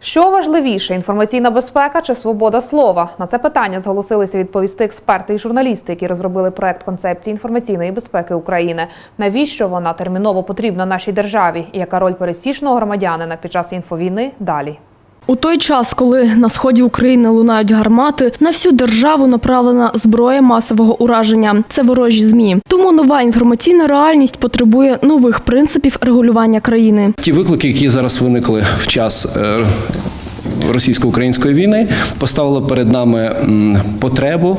Що важливіше інформаційна безпека чи свобода слова? На це питання зголосилися відповісти експерти і журналісти, які розробили проект концепції інформаційної безпеки України. Навіщо вона терміново потрібна нашій державі? І яка роль пересічного громадянина під час інфовійни далі? У той час, коли на сході України лунають гармати, на всю державу направлена зброя масового ураження. Це ворожі змі. Тому нова інформаційна реальність потребує нових принципів регулювання країни. Ті виклики, які зараз виникли в час е, російсько-української війни, поставили перед нами потребу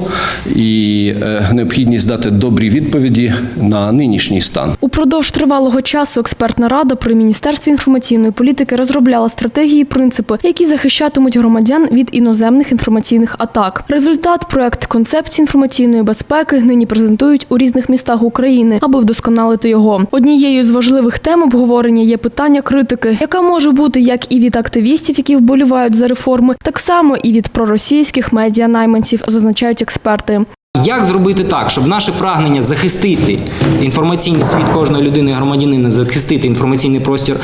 і е, необхідність дати добрі відповіді на нинішній стан. Упродовж тривалого часу експертна рада при міністерстві інформаційної політики розробляла стратегії і принципи, які захищатимуть громадян від іноземних інформаційних атак. Результат проект концепції інформаційної безпеки нині презентують у різних містах України, аби вдосконалити його. Однією з важливих тем обговорення є питання критики, яка може бути як і від активістів, які вболівають за реформи, так само і від проросійських медіа-найманців, зазначають експерти. Як зробити так, щоб наше прагнення захистити інформаційний світ кожної людини, громадянина, захистити інформаційний простір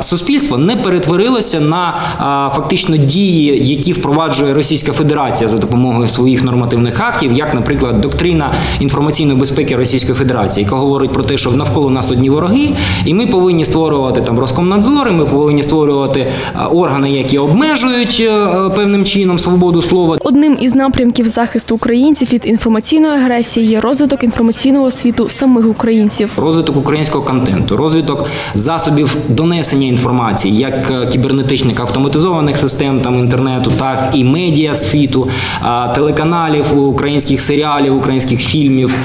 суспільства, не перетворилося на фактично дії, які впроваджує Російська Федерація за допомогою своїх нормативних актів, як, наприклад, доктрина інформаційної безпеки Російської Федерації, яка говорить про те, що навколо нас одні вороги, і ми повинні створювати там Роскомнадзор, і ми повинні створювати органи, які обмежують е, певним чином свободу слова. Одним із напрямків захисту українців від інформаційної агресії є розвиток інформаційного світу самих українців. розвиток українського контенту, розвиток засобів донесення інформації, як е, кібернетичних автоматизованих систем там інтернету, так і медіа світу, телеканалів, українських серіалів, українських фільмів,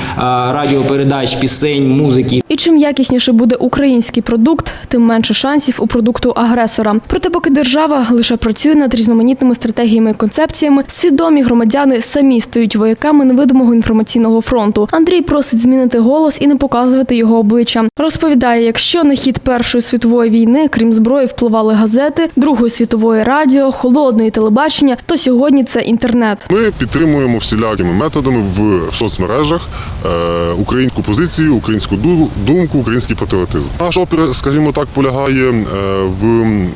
радіопередач, пісень, музики. І чим якісніше буде український продукт, тим менше шансів у продукту агресора. Проте, поки держава лише працює над різноманітними стратегіями і концепціями, свідомі громадяни самі стають вояками невидимого інформаційного фронту. Андрій просить змінити голос і не показувати його обличчя. Розповідає, якщо на хід Першої світової війни, крім зброї, впливали газети, Другої світової радіо, холодної телебачення, то сьогодні це інтернет. Ми підтримуємо всілякими методами в соцмережах е, українську позицію, українську думку, український патріотизм. Наш опір, скажімо так, полягає е, в ем,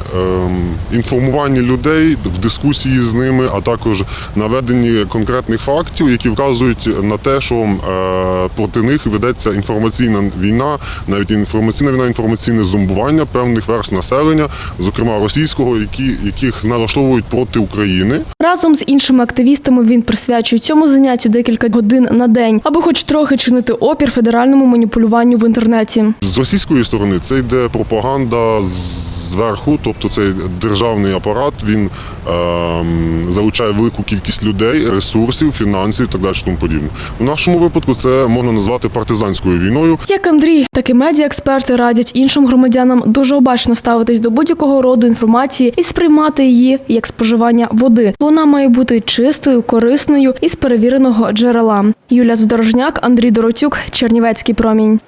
інформуванні людей, в дискусії з ними, а також наведенні конкретних фактів, які вказують на те, що е, проти них ведеться інформаційна війна, навіть інформаційна війна, інформаційне зомбування певних верст населення, зокрема російського, які яких налаштовують проти України. Разом з іншими активістами він присвячує цьому заняттю декілька годин на день, аби хоч трохи чинити опір федеральному маніпулюванню в інтернеті. З російської сторони це йде пропаганда зверху, тобто цей державний апарат він ем, залучає велику кількість людей, ресурсів, фінансів і так далі. Тому подібне. У нашому випадку це можна назвати партизанською війною. Як Андрій, так і медіаексперти радять іншим громадянам дуже обачно ставитись до будь-якого роду інформації і сприймати її як споживання води. Вона має бути чистою, корисною і з перевіреного джерела. Юля Задорожняк, Андрій Доротюк, Чернівецький промінь.